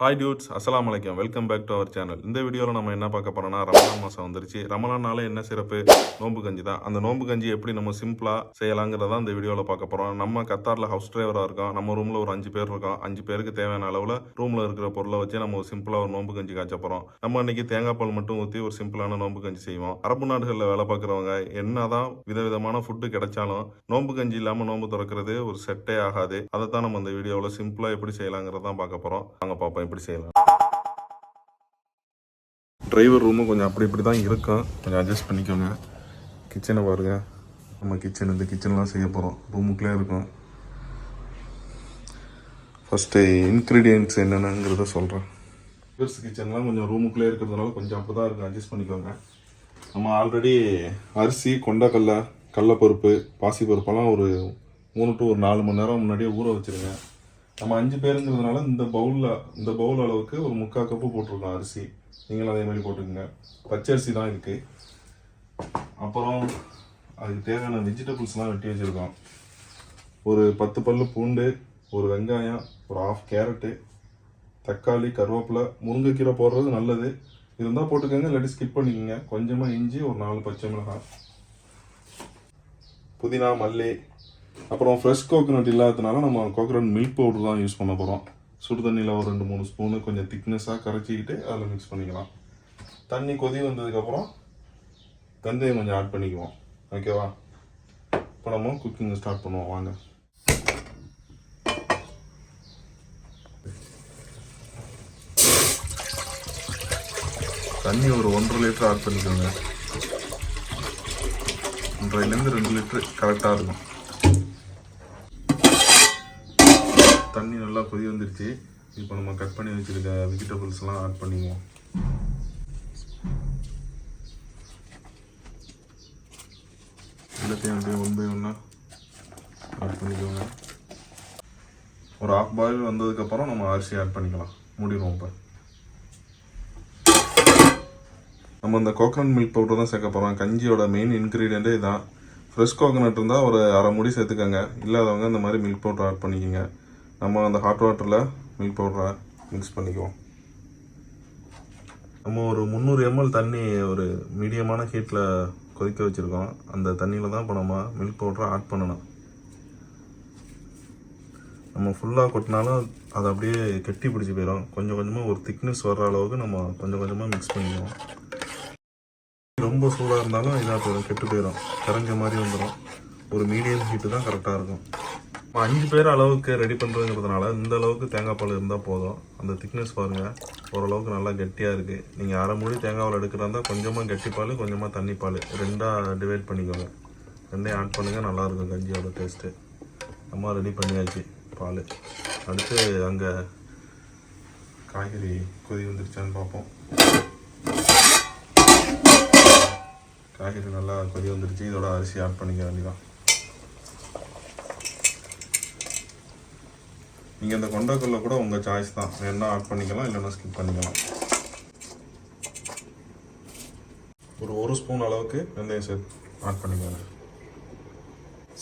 Hi dudes அஸ்லாம் அலைக்கும் welcome back to our channel இந்த வீடியோவில் நம்ம என்ன பார்க்க போகிறோம்னா ரமலான் மாதம் வந்துருச்சு. ரமலானால என்ன சிறப்பு? நோன்பு கஞ்சி தான். அந்த நோன்பு கஞ்சி எப்படி நம்ம சிம்பிளாக செய்யலாங்கிறத இந்த வீடியோவில் பார்க்க போகிறோம் நம்ம கத்தாரில் ஹவுஸ் டிரைவராக இருக்கோம். நம்ம ரூமில் ஒரு அஞ்சு பேர் இருக்கோம். அஞ்சு பேருக்கு தேவையான அளவில் ரூமில் இருக்கிற பொருளை வச்சு நம்ம ஒரு சிம்பிளாக ஒரு நோன்பு கஞ்சி காய்ச்ச போகிறோம் நம்ம இன்னைக்கு தேங்காய் பால் மட்டும் ஊற்றி ஒரு சிம்பிளான நோன்பு கஞ்சி செய்வோம். அரபு நாடுகளில் வேலை பார்க்குறவங்க என்ன தான் விதவிதமான ஃபுட்டு கிடைச்சாலும் நோன்பு கஞ்சி இல்லாமல் நோன்பு திறக்கிறது ஒரு செட்டே ஆகாது. அதை தான் நம்ம இந்த வீடியோவில் சிம்பிளாக எப்படி செய்யலாங்கிறதான் பார்க்க போகிறோம் நாங்கள் பார்ப்போம். எப்படி செய்யலாம். டிரைவர் ரூமும் கொஞ்சம் அப்படி இப்படி தான் இருக்கும் கொஞ்சம் அட்ஜஸ்ட் பண்ணிக்கோங்க. கிச்சனை பாருங்க. நம்ம கிச்சன் இந்த கிச்சன்லாம் செய்ய போகிறோம் ரூமுக்குள்ளே இருக்கும். ஃபஸ்ட்டு இன்க்ரீடியன்ட்ஸ் என்னென்னங்கிறத சொல்கிறேன் பெருசு கிச்சன்லாம் கொஞ்சம் ரூமுக்குள்ளே இருக்கிறதுனால கொஞ்சம் அப்படி தான் இருக்கும் அட்ஜஸ்ட் பண்ணிக்கோங்க. நம்ம ஆல்ரெடி அரிசி கொண்டக்கடலை கடலப்பருப்பு பாசிப்பருப்பெல்லாம் ஒரு மூணு டு ஒரு நாலு மணி நேரம் முன்னாடியே ஊற வச்சிருங்க. நம்ம அஞ்சு பேருங்கிறதுனால இந்த பவுலில் இந்த பவுல் அளவுக்கு ஒரு முக்கால் கப்பு போட்டிருக்கோம் அரிசி. நீங்களும் அதே மாதிரி போட்டுக்கோங்க. பச்சரிசி தான் இருக்குது அப்புறம் அதுக்கு தேவையான வெஜிடபிள்ஸ்லாம் வெட்டி வச்சுருக்கோம். ஒரு பத்து பல்லு பூண்டு ஒரு வெங்காயம் ஒரு ஆஃப் கேரட்டு தக்காளி கருவேப்பிலை முருங்கைக்கீரை போடுறது நல்லது. இருந்தால் போட்டுக்கோங்க இல்லாட்டி ஸ்கிப் பண்ணிக்கோங்க. கொஞ்சமாக இஞ்சி ஒரு நாலு பச்சை மிளகாய். புதினா மல்லி அப்புறம் ஃப்ரெஷ் கோகோனட் இல்லாததுனால நம்ம கோகோனட் மில்க் பவுடர் தான் யூஸ் பண்ண போகிறோம் சுடு தண்ணியில் ஒரு ரெண்டு மூணு ஸ்பூனு கொஞ்சம் திக்னஸாக கரைச்சிக்கிட்டு அதில் மிக்ஸ் பண்ணிக்கலாம். தண்ணி கொதி வந்ததுக்கப்புறம் வெந்தயம் கொஞ்சம் ஆட் பண்ணிக்குவோம். ஓகேவா இப்போ நம்ம குக்கிங் ஸ்டார்ட் பண்ணுவோம். வாங்க. தண்ணி ஒரு ஒன்றரை லிட்டர் ஆட் பண்ணிக்கோங்க. ஒன்றரைலேருந்து ரெண்டு லிட்டரு கரெக்டாக இருக்கும். தண்ணி நல்லா கொதி வந்துருச்சு. இப்போ நம்ம கட் பண்ணி வச்சுருக்க வெஜிடபிள்ஸ்லாம் ஆட் பண்ணிக்குவோம். எல்லாத்தையும் அப்படியே ஒன் பை ஒன்னாக ஆட் பண்ணிக்கோங்க. ஒரு ஆஃப் பாயில் வந்ததுக்கப்புறம் நம்ம அரிசி ஆட் பண்ணிக்கலாம். முடிவோம் இப்போ. நம்ம இந்த கோகனட் மில்க் பவுடர் தான் சேர்க்க போகிறோம் கஞ்சியோட மெயின் இன்க்ரீடியண்ட்டே இதுதான் ஃப்ரெஷ் கோகனட் இருந்தால் ஒரு அரை முடி சேர்த்துக்கோங்க. இல்லாதவங்க இந்த மாதிரி மில்க் பவுடர் ஆட் பண்ணிக்கோங்க. நம்ம அந்த ஹாட் வாட்டரில் மில்க் பவுடரை மிக்ஸ் பண்ணிக்குவோம். நம்ம ஒரு முந்நூறு எம்எல் தண்ணி ஒரு மீடியமான ஹீட்டில் கொதிக்க வச்சுருக்கோம். அந்த தண்ணியில் தான் இப்போ நம்ம மில்க் பவுடரை ஆட் பண்ணணும். நம்ம ஃபுல்லாக கொட்டினாலும் அது அப்படியே கெட்டி பிடிச்சி போயிடும் கொஞ்சம் கொஞ்சமாக ஒரு திக்னஸ் வர்ற அளவுக்கு நம்ம கொஞ்சம் கொஞ்சமாக மிக்ஸ் பண்ணிக்குவோம். ரொம்ப சூடாக இருந்தாலும் இதாக போயிடும் கெட்டு போயிடும் கரைஞ்ச மாதிரி வந்துடும் ஒரு மீடியம் ஹீட்டு தான் கரெக்டாக இருக்கும். அஞ்சு பேர் அளவுக்கு ரெடி பண்ணுறதுங்கிறதுனால இந்த அளவுக்கு தேங்காய் பால் இருந்தால் போதும். அந்த திக்னஸ் பாருங்கள் ஓரளவுக்கு நல்லா கெட்டியாக இருக்குது நீங்கள் அரை மொழி தேங்காய் பால் எடுக்கிறதா கொஞ்சமாக கெட்டி பால் கொஞ்சமாக தண்ணி பால். ரெண்டாக டிவைட் பண்ணிக்கோங்க. ரெண்டையும் ஆட் பண்ணுங்கள் நல்லாயிருக்கும் கஞ்சியோட டேஸ்ட்டு அம்மா ரெடி பண்ணியாச்சு பால். அடுத்து அங்கே காய்கறி கொதி வந்துருச்சான்னு பார்ப்போம் காய்கறி நல்லா கொதி வந்துருச்சு. இதோட அரிசி ஆட் பண்ணிக்க வேண்டிதான் நீங்கள் இந்த கொண்டக்கல்ல கூட உங்கள் சாய்ஸ் தான். என்ன ஆட் பண்ணிக்கலாம் இல்லைன்னா ஸ்கிப் பண்ணிக்கலாம். ஒரு ஒரு ஸ்பூன் அளவுக்கு வெந்தயம் சேர்த்து ஆட் பண்ணிக்கோங்க.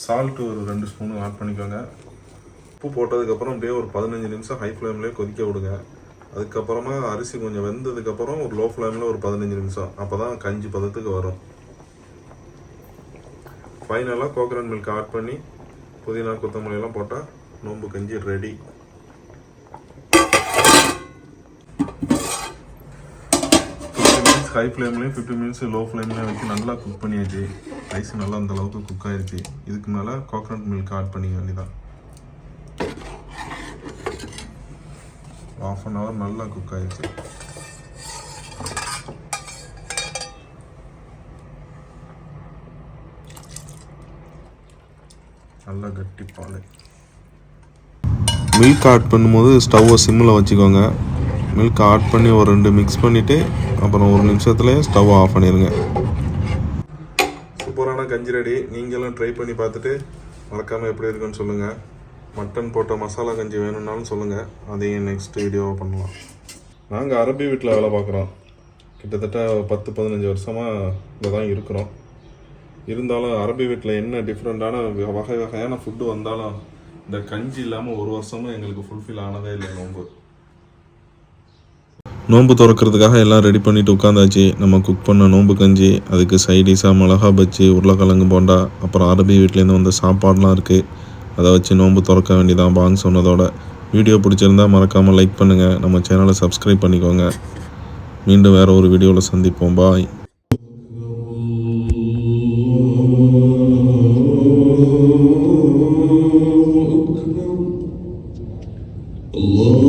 சால்ட் ஒரு ரெண்டு ஸ்பூன் ஆட் பண்ணிக்கோங்க. உப்பு போட்டதுக்கப்புறம் அப்படியே ஒரு பதினஞ்சு நிமிஷம் ஹை ஃப்ளேம்லேயே கொதிக்க விடுங்க. அதுக்கப்புறமா அரிசி கொஞ்சம் வெந்ததுக்கப்புறம் ஒரு லோ ஃப்ளேமில் ஒரு பதினஞ்சு நிமிஷம். அப்போ தான் கஞ்சி பதத்துக்கு வரும். ஃபைனலாக கோகனட் மில்க் ஆட் பண்ணி புதினா கொத்தமல்லியெல்லாம் போட்டால் நோம்பு கஞ்சி ரெடி ஹை ஃப்ளேம்லேயும் ஃபிஃப்டி மினிட்ஸ் லோ ஃப்ளேம்லேயும் வச்சு நல்லா குக் பண்ணியாச்சு. ரைஸ் நல்லா அந்த அளவுக்கு குக் ஆயிடுச்சு இதுக்கு மேலே கோகோனட் மில்க் ஆட் பண்ணிக்க வேண்டியதான் ஆஃப் அன் ஹவர் நல்லா குக் ஆயிடுச்சு நல்லா கட்டி பால். மில்க் ஆட் பண்ணும்போது ஸ்டவ்வை சிம்மில் வச்சுக்கோங்க. மில்க் ஆட் பண்ணி ஒரு ரெண்டு மிக்ஸ் பண்ணிவிட்டு அப்புறம் ஒரு நிமிஷத்துலேயே ஸ்டவ் ஆஃப் பண்ணிடுங்க சூப்பரான கஞ்சி ரெடி. நீங்களும் ட்ரை பண்ணி பார்த்துட்டு மறக்காமல் எப்படி இருக்குன்னு சொல்லுங்கள் மட்டன் போட்ட மசாலா கஞ்சி வேணும்னாலும் சொல்லுங்கள் அதையும் நெக்ஸ்ட் வீடியோவை பண்ணலாம். நாங்கள் அரபி வீட்டில் வேலை பார்க்குறோம். கிட்டத்தட்ட பத்து பதினஞ்சு வருஷமாக இங்கே தான் இருக்கிறோம். இருந்தாலும் அரபி வீட்டில் என்ன டிஃப்ரெண்ட்டான வகை வகையான ஃபுட்டு வந்தாலும் இந்த கஞ்சி இல்லாமல் ஒரு வருஷமும் எங்களுக்கு ஃபுல்ஃபில் ஆனதே இல்லை நோம்பு நோன்பு திறக்கிறதுக்காக எல்லாம் ரெடி பண்ணிட்டு உட்காந்தாச்சு. நம்ம குக் பண்ண நோன்பு கஞ்சி அதுக்கு சைடிஷாக மிளகா பஜ்ஜி உருளைக்கிழங்கு போண்டா அப்புறம் அரபி வீட்டிலேருந்து வந்த சாப்பாடெலாம் இருக்குது அதை வச்சு நோன்பு திறக்க வேண்டியதான் பாங்க சொன்னதோட. வீடியோ பிடிச்சிருந்தா மறக்காமல் லைக் பண்ணுங்கள் நம்ம சேனலை சப்ஸ்கிரைப் பண்ணிக்கோங்க. மீண்டும் வேறு ஒரு வீடியோவில் சந்திப்போம். பாய் Allah.